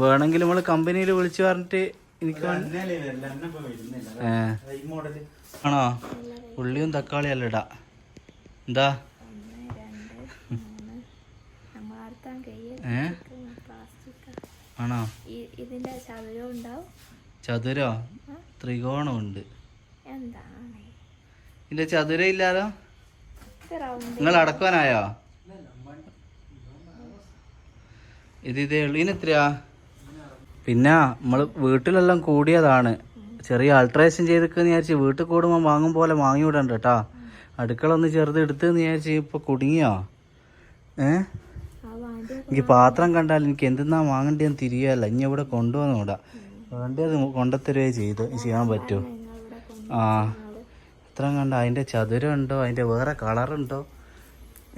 വേണമെങ്കിൽ നമ്മൾ കമ്പനിയിൽ വിളിച്ചു പറഞ്ഞിട്ട് എനിക്ക്. ആണോ ഉള്ളിയും തക്കാളിയും അല്ല ഇടാ എന്താ ഏ ആണോ ചതുരം ത്രികോണം ഉണ്ട് എന്താണ് ഇതിന്റെ ചതുരം ഇല്ലാലോ നിങ്ങൾ അടക്കുവാനായോ ഇത് ഇതേ ഉള്ളു. പിന്നെ നമ്മൾ വീട്ടിലെല്ലാം കൂടിയതാണ്. ചെറിയ ആൾട്രേഷൻ ചെയ്തൊക്കെ വിചാരിച്ച് വീട്ടിൽ കൂടുമ്പോൾ വാങ്ങും പോലെ വാങ്ങി വിടണ്ട കേട്ടാ അടുക്കള ഒന്ന് ചെറുത് എടുത്ത് വിചാരിച്ച് ഇപ്പൊ കുടുങ്ങിയോ? ഏ? എനിക്ക് പാത്രം കണ്ടാൽ എനിക്ക് എന്തെന്നാ വാങ്ങണ്ടേന്ന് തിരിയല്ല. ഇനി ഇവിടെ കൊണ്ടുവന്നൂടാ വേണ്ടത് കൊണ്ടത്തരുവേ ചെയ്ത്. ചെയ്യാൻ പറ്റുമോ ആ. ഇത്ര കണ്ട? അതിന്റെ ചതുരം ഉണ്ടോ അതിന്റെ വേറെ കളറുണ്ടോ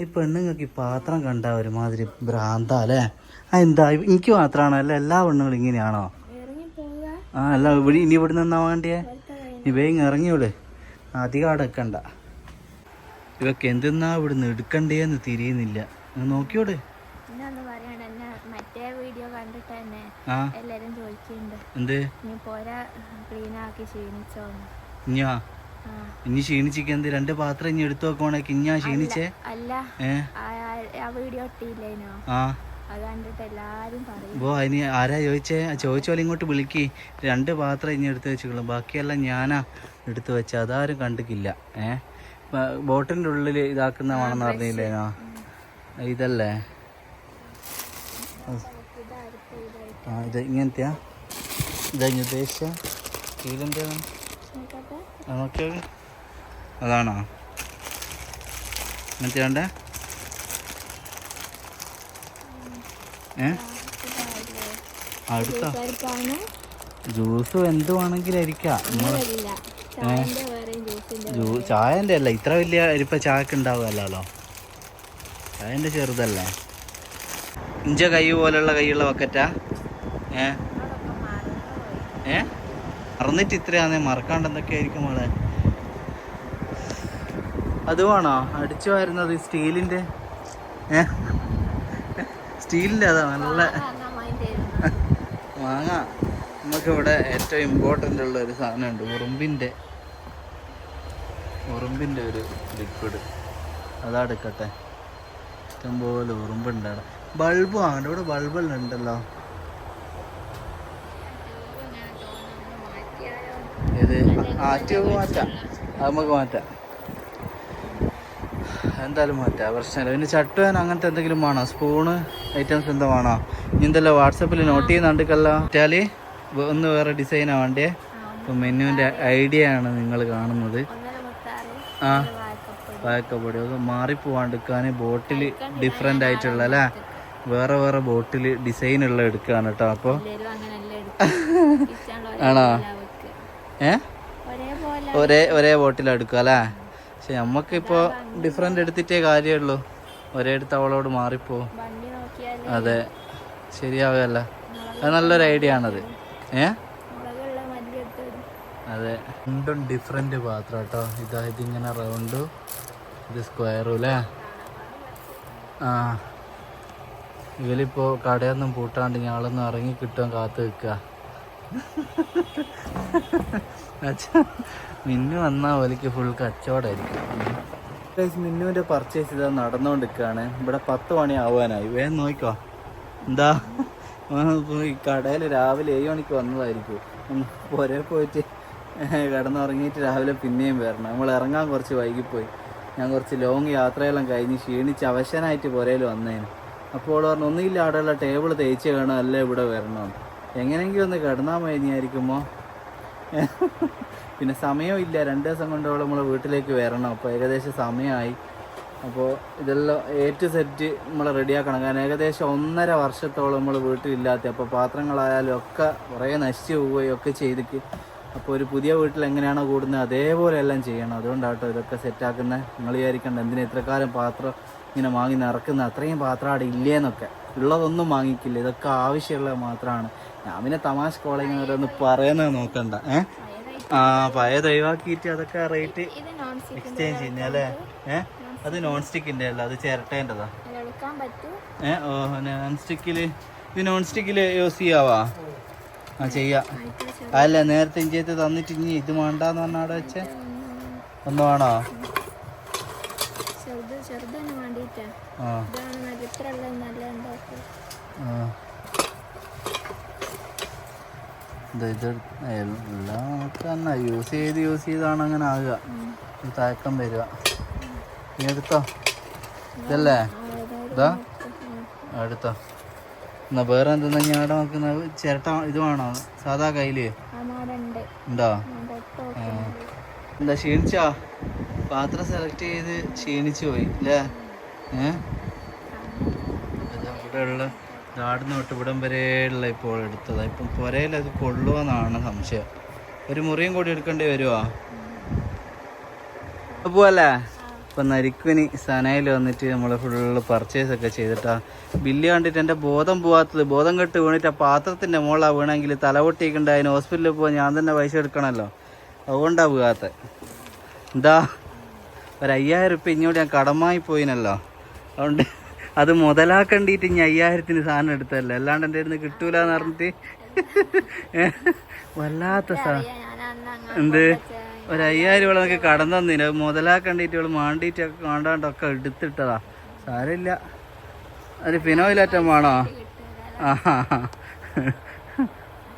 ഈ പെണ്ണുങ്ങൾക്ക് ഈ പാത്രം കണ്ട ഒരുമാതിരി ഭ്രാന്ത അല്ലേ? ആ എന്താ? എനിക്ക് മാത്രമാണോ അല്ല എല്ലാ പെണ്ണുങ്ങളും ഇങ്ങനെയാണോ? ആ അല്ല ഇവിടെ ഇനി ഇവിടെ നിന്നാ വേണ്ടിയേ? നീ വേഗം ഇറങ്ങിയോളെ അധികം അടക്കണ്ട. ഇവക്ക് എന്തെന്നാ ഇവിടുന്ന് എടുക്കണ്ടേന്ന് തിരിയുന്നില്ല. നോക്കിയോട് മറ്റേ വീഡിയോ കണ്ടിട്ട് തന്നെ എല്ലാരും ചോദിക്കുന്നുണ്ട്. എന്ത്? നീ പോരാ ക്ലീൻ ആക്കി ഇനി ക്ഷീണിച്ചിക്ക് എന്ത് രണ്ട് പാത്രം ഇനി എടുത്തു വെക്കണേ കിഞ്ഞാ ക്ഷീണിച്ചേ? അപ്പോ അതിന് ആരാ ചോദിച്ചേ? ചോദിച്ചോലെ ഇങ്ങോട്ട് വിളിക്ക്. രണ്ട് പാത്രം ഇനി എടുത്തു വെച്ചുള്ളൂ ബാക്കിയെല്ലാം ഞാനാ എടുത്തു വെച്ച. അതാരും കണ്ടിക്കില്ല ഏ? ബോട്ടിന്റെ ഉള്ളിൽ ഇതാക്കുന്ന വേണമെന്ന് പറഞ്ഞില്ലേനോ ഇതല്ലേ? ആ ഇത് ഇങ്ങനത്തെയാ? ഇതാ ഉദ്ദേശിച്ച? ഇതിലെന്താണ് അതാണോ? അങ്ങനത്തെ വേണ്ടേ? ഏ? അടുത്ത ജ്യൂസ് എന്ത് വേണമെങ്കിലും ചായന്റെ അല്ല ഇത്ര വലിയ അരിപ്പ ചായക്ക് ഉണ്ടാവുമല്ലോ ചായന്റെ ചെറുതല്ലേ? ഇഞ്ച കൈ പോലുള്ള കൈയുള്ള ബക്കറ്റാ? ഏ? ഏ? മറന്നിട്ട് ഇത്രയാന്നേ മറക്കാണ്ട് എന്തൊക്കെ ആയിരിക്കും മോളെ അതുവാണോ അടിച്ചു വരുന്നത് സ്റ്റീലിന്റെ. സ്റ്റീലിന്റെ അതാ നല്ല മാങ്ങ നമുക്ക് ഇവിടെ ഏറ്റവും ഇമ്പോർട്ടന്റ് ഉള്ള ഒരു സാധനമുണ്ട് ഉറുമ്പിന്റെ ഉറുമ്പിന്റെ ഒരു ലിക്വിഡ് അതാ എടുക്കട്ടെ. ഇഷ്ടംപോലെ ഉറുമ്പുണ്ട് അവിടെ. ബൾബ് ആണ് ഇവിടെ ബൾബെല്ലാം ഉണ്ടല്ലോ. ഇത് ആറ്റി മാറ്റാം. അത് നമുക്ക് മാറ്റാം. എന്തായാലും മാറ്റാം. പ്രശ്നമില്ല. പിന്നെ ചട്ടുവാൻ അങ്ങനത്തെ എന്തെങ്കിലും വേണോ? സ്പൂണ് ഐറ്റംസ് എന്താ വേണോ? ഇനി എന്തല്ലോ വാട്സപ്പിൽ നോട്ട് ചെയ്യുന്നുണ്ടല്ലോ ഇറ്റാലി ഒന്ന് വേറെ ഡിസൈനാണ് വേണ്ടേ? ഇപ്പം മെനുവിന്റെ ഐഡിയ ആണ് നിങ്ങൾ കാണുന്നത്. ആ. പായക്കപ്പൊടി അത് മാറിപ്പോവാണ്ടിരിക്കാൻ ബോട്ടിൽ ഡിഫറെന്റ് ആയിട്ടുള്ള അല്ലേ? വേറെ വേറെ ബോട്ടിൽ ഡിസൈൻ ഉള്ള എടുക്കുകയാണ് കേട്ടോ. അപ്പോൾ ആണോ? ഏ? ഒരേ ഒരേ ബോട്ടിലാണ് എടുക്കുക അല്ലേ? പക്ഷെ നമുക്കിപ്പോൾ ഡിഫറെന്റ് എടുത്തിട്ടേ കാര്യമുള്ളൂ ഒരേ എടുത്ത് അവളോട് മാറിപ്പോ. അതെ. ശരിയാവുകയല്ല. അത് നല്ലൊരു ഐഡിയ ആണത്. ഏ. അതെ. രണ്ടും ഡിഫറെന്റ് പാത്രം കേട്ടോ. ഇതാ ഇതിങ്ങനെ റൗണ്ടും ഇത് സ്ക്വയറും അല്ലേ? ആ. ഇവലിപ്പോൾ കടയൊന്നും പൂട്ടാണ്ട് ഞങ്ങളൊന്നും ഇറങ്ങി കിട്ടാൻ കാത്തു നിൽക്കുക. മിന്നു വന്നാ ഓലിക്ക് ഫുൾ കച്ചവടമായിരിക്കും മിന്നുവിന്റെ പർച്ചേസ് ഇതാ നടന്നുകൊണ്ടിരിക്കുകയാണ് ഇവിടെ പത്ത് മണി ആവാനായി. വേഗം നോക്കോ എന്താ? കടയിൽ രാവിലെ ഏഴ് മണിക്ക് വന്നതായിരിക്കും. പുരേ പോയിട്ട് കിടന്നുറങ്ങിയിട്ട് രാവിലെ പിന്നെയും വരണം. നമ്മൾ ഇറങ്ങാൻ കുറച്ച് വൈകിപ്പോയി. ഞാൻ കുറച്ച് ലോങ് യാത്രയെല്ലാം കഴിഞ്ഞ് ക്ഷീണിച്ച് അവശനായിട്ട് പുരയിൽ വന്നേന്. അപ്പോൾ പറഞ്ഞു ഒന്നുമില്ല അവിടെയുള്ള ടേബിൾ തേച്ച് വേണം അല്ലേ ഇവിടെ വരണം എങ്ങനെയെങ്കിലും ഒന്ന് കിടന്നാൽ മതിയായിരിക്കുമോ പിന്നെ സമയമില്ല രണ്ട് ദിവസം കൊണ്ടോളം നമ്മളെ വീട്ടിലേക്ക് വരണം. അപ്പോൾ ഏകദേശം സമയമായി. അപ്പോൾ ഇതെല്ലാം ടു സെറ്റ് നമ്മൾ റെഡിയാക്കണം കാരണം ഏകദേശം ഒന്നര വർഷത്തോളം നമ്മൾ വീട്ടിലില്ലാത്ത അപ്പോൾ പാത്രങ്ങളായാലും ഒക്കെ കുറേ നശിച്ചു പോവുകയും ഒക്കെ ചെയ്തിട്ട് അപ്പോൾ ഒരു പുതിയ വീട്ടിൽ എങ്ങനെയാണോ കൂടുന്നത് അതേപോലെ എല്ലാം ചെയ്യണം. അതുകൊണ്ടാട്ടോ ഇതൊക്കെ സെറ്റാക്കുന്നത് നിങ്ങൾ വിചാരിക്കേണ്ട എന്തിനാ ഇത്രക്കാലം പാത്രം ഇങ്ങനെ വാങ്ങി നിറക്കുന്ന? അത്രയും പാത്രം അവിടെ ഇല്ലേന്നൊക്കെ. ഉള്ളതൊന്നും വാങ്ങിക്കില്ല. ഇതൊക്കെ ആവശ്യമുള്ളത് മാത്രമാണ്. ഞാൻ പിന്നെ തമാശ കോളേജ് ഓരോന്ന് പറയുന്നത് നോക്കണ്ട ഏ? ആ പഴയത് ഒഴിവാക്കിയിട്ട് അതൊക്കെ റേറ്റ് എക്സ്ചേഞ്ച് ചെയ്യുന്ന അല്ലേ? ഏ? അത് നോൺ സ്റ്റിക്കിന്റെ അല്ല അത് ചിരട്ടേന്റെതാ. പറ്റും. ഏ ഓ നോൺ സ്റ്റിക്കിൽ ഇത് നോൺ സ്റ്റിക്കിൽ യൂസ് ചെയ്യാവാ? ആ ചെയ്യാം. അല്ല നേരത്തെ ഇഞ്ചിയത്ത് തന്നിട്ട് ഇനി ഇത് വേണ്ടാന്ന് പറഞ്ഞ അവിടെ വെച്ച് ഒന്ന് വേണോ? ആ. ആ. ഇത് എല്ലാം തന്നെ യൂസ് ചെയ്ത് യൂസ് ചെയ്താണ് അങ്ങനെ ആകുക. തയക്കം വരിക. നീ എടുത്തോ? ഇതല്ലേ? ഇതാ. എടുത്തോ. എന്നാ വേറെ എന്തെന്നാ ഞാൻ അവിടെ നോക്കുന്നത് ചിരട്ട ഇത് വേണോ? സാധാ കയ്യിൽ? ഉണ്ടോ? എന്താ ക്ഷീണിച്ചോ? പാത്രം സെലക്ട് ചെയ്ത് ക്ഷീണിച്ചു പോയി അല്ലേ ഏഹ് ഇവിടെ ഉള്ള നാടിന് തൊട്ട് ഇവിടം വരെയുള്ള ഇപ്പോൾ എടുത്തതാ. ഇപ്പം പുരയിൽ അത് കൊള്ളുമെന്നാണ് സംശയം. ഒരു മുറിയും കൂടി എടുക്കേണ്ടി വരുമോ പോവല്ലേ? ഇപ്പം നരിക്കുനി സനയിൽ വന്നിട്ട് നമ്മൾ ഫുള്ള് പർച്ചേസ് ഒക്കെ ചെയ്തിട്ടാ. ബില്ല് കണ്ടിട്ട് എന്റെ ബോധം പോവാത്തത്. ബോധം കെട്ട് വീണിട്ട് ആ പാത്രത്തിന്റെ മുകളിലാണ് വീണെങ്കിൽ തലപൊട്ടിക്കുണ്ട് അതിന് ഹോസ്പിറ്റലിൽ പോകാൻ ഞാൻ തന്നെ പൈസ എടുക്കണമല്ലോ അതുകൊണ്ടാണ് വീഴാത്ത എന്താ? ഒരു അയ്യായിരം ഉറുപ്പ്യ ഇങ്ങോട്ട് ഞാൻ കടമായി പോയിനല്ലോ. അതുകൊണ്ട് അത് മുതലാക്കണ്ടിട്ട് ഇനി അയ്യായിരത്തിന് സാധനം എടുത്തല്ലേ അല്ലാണ്ട് എന്റെ അടുത്ത് കിട്ടൂല പറഞ്ഞിട്ട്. വല്ലാത്ത സാധനം എന്ത്? ഒരു അയ്യായിരം ഇവിടെ നമുക്ക് കടം തന്നില്ല അത് മുതലാക്കണ്ടിട്ട് ഇവൾ മാണ്ടിട്ടൊക്കെ കാണാണ്ടൊക്കെ എടുത്തിട്ടതാ. സാരമില്ല. ഒരു ഫിനോയിലറ്റം വേണോ? ആ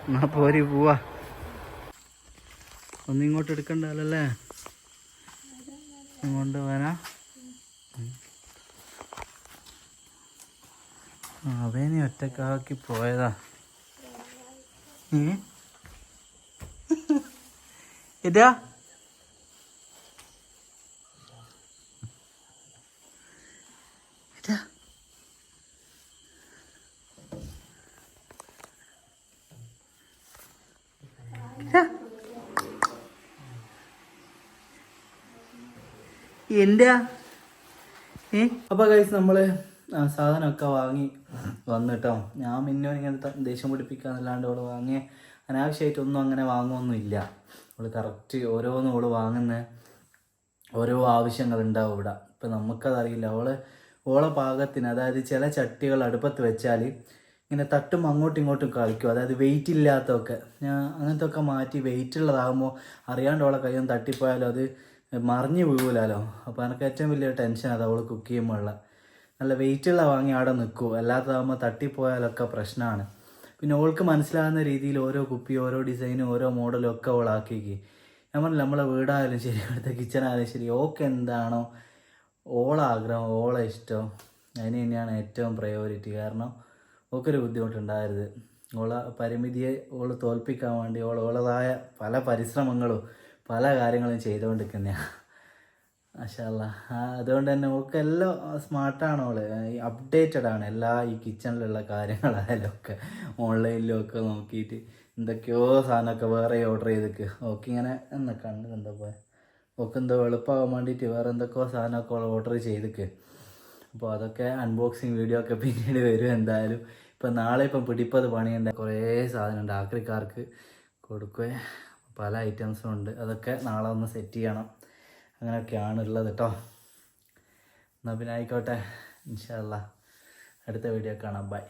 എന്നാ പോരി പോവാ. ഒന്നിങ്ങോട്ട് എടുക്കണ്ടല്ലേ കൊണ്ട് വരാ. അവനെ ഒറ്റക്കാക്കി പോയതാ? ഇതാ ഇതാ. എന്റെ ഏ? അപ്പൊ കഴിച്ച് നമ്മൾ സാധനമൊക്കെ വാങ്ങി വന്നിട്ടോ. ഞാൻ മിന്നോ ഇങ്ങനെ ദേഷ്യം പിടിപ്പിക്കാന്നല്ലാണ്ട് അവൾ വാങ്ങിയ അനാവശ്യമായിട്ടൊന്നും അങ്ങനെ വാങ്ങുമൊന്നുമില്ല അവൾ കറക്റ്റ് ഓരോന്നും അവൾ വാങ്ങുന്ന ഓരോ ആവശ്യങ്ങൾ ഉണ്ടാവും ഇവിടെ. ഇപ്പം നമുക്കതറിയില്ല. അവൾ ഓളെ പാകത്തിന് അതായത് ചില ചട്ടികൾ അടുപ്പത്ത് വെച്ചാൽ ഇങ്ങനെ തട്ടും അങ്ങോട്ടും ഇങ്ങോട്ടും കളിക്കും. അതായത് വെയിറ്റ് ഇല്ലാത്തതൊക്കെ ഞാൻ അങ്ങനത്തെ ഒക്കെ മാറ്റി വെയിറ്റ് ഉള്ളതാകുമ്പോൾ അറിയാണ്ട് അവളെ കയ്യൊന്ന് തട്ടിപ്പോയാലോ അത് മറിഞ്ഞു വീഴൂലോ അപ്പോൾ എനിക്ക് ഏറ്റവും വലിയ ടെൻഷൻ അത് അവൾ കുക്ക് ചെയ്യുമ്പോഴുള്ള നല്ല വെയിറ്റുള്ള വാങ്ങി അവിടെ നിൽക്കൂ അല്ലാത്തതാകുമ്പോൾ തട്ടിപ്പോയാലൊക്കെ പ്രശ്നമാണ് പിന്നെ ഓൾക്ക് മനസ്സിലാകുന്ന രീതിയിൽ ഓരോ കുപ്പി ഓരോ ഡിസൈനും ഓരോ മോഡലും ഒക്കെ ഓളാക്കിക്ക് ഞാൻ പറഞ്ഞില്ല നമ്മളെ വീടായാലും ശരി അവിടുത്തെ കിച്ചണായാലും ശരി ഓക്ക് എന്താണോ ഓള ആഗ്രഹം ഓളെ ഇഷ്ടം. അതിന് തന്നെയാണ് ഏറ്റവും പ്രയോറിറ്റി കാരണം ഓക്കൊരു ബുദ്ധിമുട്ടുണ്ടായത് ഓള പരിമിതിയെ ഓൾ തോൽപ്പിക്കാൻ വേണ്ടി ഓൾ ഓളതായ പല പരിശ്രമങ്ങളും പല കാര്യങ്ങളും ചെയ്തുകൊണ്ടിരിക്കുന്നതാണ് മാഷാല്ല അതുകൊണ്ട് തന്നെ ഓൾക്ക് എല്ലാം സ്മാർട്ടാണ് ഓൾ. അപ്ഡേറ്റഡ് ആണ് എല്ലാ ഈ കിച്ചണിലുള്ള കാര്യങ്ങളായാലും ഒക്കെ. ഓൺലൈനിലും ഒക്കെ നോക്കിയിട്ട് എന്തൊക്കെയോ സാധനമൊക്കെ വേറെ ഓർഡർ ചെയ്തേക്ക്. ഓക്കെ ഇങ്ങനെ എന്നാ കണ്ടു എന്താ പോയ? ഓക്ക് എന്തോ എളുപ്പമാകാൻ വേണ്ടിയിട്ട് വേറെ എന്തൊക്കെയോ സാധനമൊക്കെ ഓർഡർ ചെയ്തേക്ക്. അപ്പോൾ അതൊക്കെ അൺബോക്സിങ് വീഡിയോ ഒക്കെ പിന്നീട് വരും എന്തായാലും. ഇപ്പം നാളെ ഇപ്പം പിടിപ്പത് പണിയുണ്ട്. കുറേ സാധനമുണ്ട്. ആക്രിക്കാർക്ക് കൊടുക്കുക പല ഐറ്റംസും ഉണ്ട്. അതൊക്കെ നാളെ ഒന്ന് സെറ്റ് ചെയ്യണം. അങ്ങനെയൊക്കെയാണ് ഉള്ളത് കേട്ടോ എന്നാൽ പിന്നെ ആയിക്കോട്ടെ. ഇൻഷാല്ല അടുത്ത വീഡിയോ കാണാം. ബൈ.